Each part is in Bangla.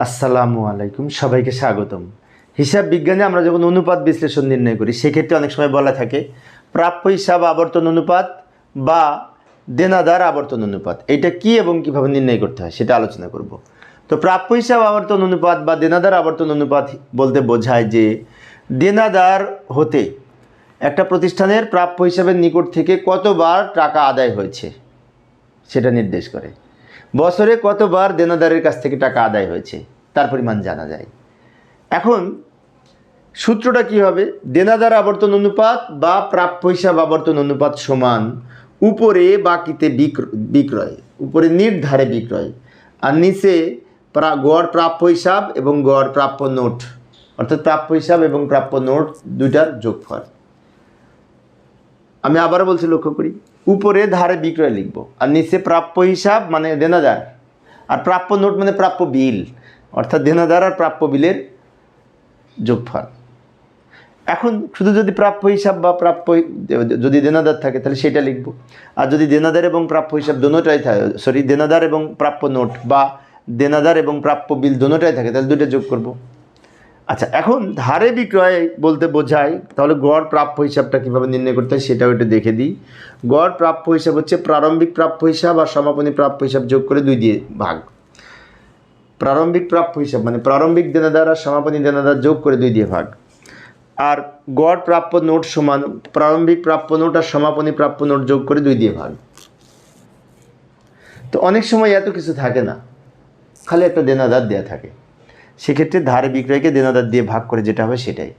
আসসালামু আলাইকুম, সবাইকে স্বাগতম। হিসাব বিজ্ঞানে আমরা যখন অনুপাত বিশ্লেষণ নির্ণয় করি, সেক্ষেত্রে অনেক সময় বলা থাকে, প্রাপ্য হিসাব আবর্তন অনুপাত বা দেনাদার আবর্তন অনুপাত। এটা কি এবং কীভাবে নির্ণয় করতে হয় সেটা আলোচনা করব। তো প্রাপ্য হিসাব আবর্তন অনুপাত বা দেনাদার আবর্তন অনুপাত বলতে বোঝায় যে, দেনাদার হতে একটা প্রতিষ্ঠানের প্রাপ্য হিসাবের নিকট থেকে কতবার টাকা আদায় হয়েছে, সেটা নির্দেশ করে। বছরে কতবার দেনাদারের কাছ থেকে টাকা আদায় হয়েছে? তার পরিমাণ জানা যায়। এখন, সূত্রটা কি হবে? দেনাদার আবর্তন অনুপাত বা প্রাপ্য হিসাব আবর্তন অনুপাত সমান উপরে বাকিতে বিক্র- বিক্রয়, উপরে নির্ধারে বিক্রয়, আর নিচে গড় প্রাপ্য হিসাব এবং গড় প্রাপ্য নোট, অর্থাৎ প্রাপ্য হিসাব এবং প্রাপ্য নোট দুইটার যোগফল। আমি আবারও বলছি লক্ষ্য করি। উপরে ধারে বিক্রয় লিখব। আর নিচে প্রাপ্য হিসাব মানে দেনাদার। আর প্রাপ্য নোট মানে প্রাপ্য বিল। অর্থাৎ দেনাদার আর প্রাপ্য বিলের যোগফল। এখন শুধু যদি প্রাপ্য হিসাব বা প্রাপ্য যদি দেনাদার থাকে, তাহলে সেটা লিখব। আর যদি দেনাদার এবং প্রাপ্য হিসাব দোনোটাই থাকে সরি দেনাদার এবং প্রাপ্য নোট বা দেনাদার এবং প্রাপ্য বিল দোনোটাই থাকে, তাহলে দুটো যোগ করব। আচ্ছা এখন ধারে বিক্রয় বলতে বোঝায়, তাহলে গড় প্রাপ্য হিসাবটা কীভাবে নির্ণয় করতে হয় সেটাও একটু দেখে দিই। গড় প্রাপ্য হিসাব হচ্ছে প্রারম্ভিক প্রাপ্য হিসাব আর সমাপনী প্রাপ্য হিসাব যোগ করে দুই দিয়ে ভাগ। প্রারম্ভিক প্রাপ্য হিসাব মানে প্রারম্ভিক দেনাদার আর সমাপনী দেনাদার যোগ করে দুই দিয়ে ভাগ। আর গড় প্রাপ্য নোট সমান, প্রারম্ভিক প্রাপ্য নোট আর সমাপনী প্রাপ্য নোট যোগ করে দুই দিয়ে ভাগ। তো অনেক সময় এত কিছু থাকে না, খালি একটা দেনাদার দেয়া থাকে। সেক্ষেত্রে ধারে বিক্রয়কে দেনাদার দিয়ে ভাগ করে যেটা হবে সেটাই।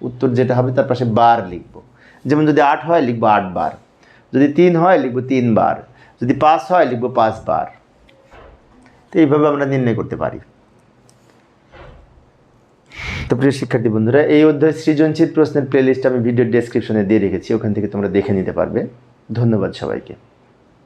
উত্তর যেটা হবে তার পাশে বার লিখব। যেমন যদি আট হয়, লিখব আট বার। যদি তিন হয়, লিখব তিন বার। যদি পাঁচ হয়, লিখব পাঁচ বার। তো এইভাবে আমরা নির্ণয় করতে পারি। তো প্রিয় শিক্ষার্থী বন্ধুরা, এই অধ্যায় সৃজনশীল প্রশ্নের প্লেলিস্ট আমি ভিডিও ডেসক্রিপশনে দিয়ে রেখেছি। ওখান থেকে তোমরা দেখে নিতে পারবে। ধন্যবাদ সবাইকে।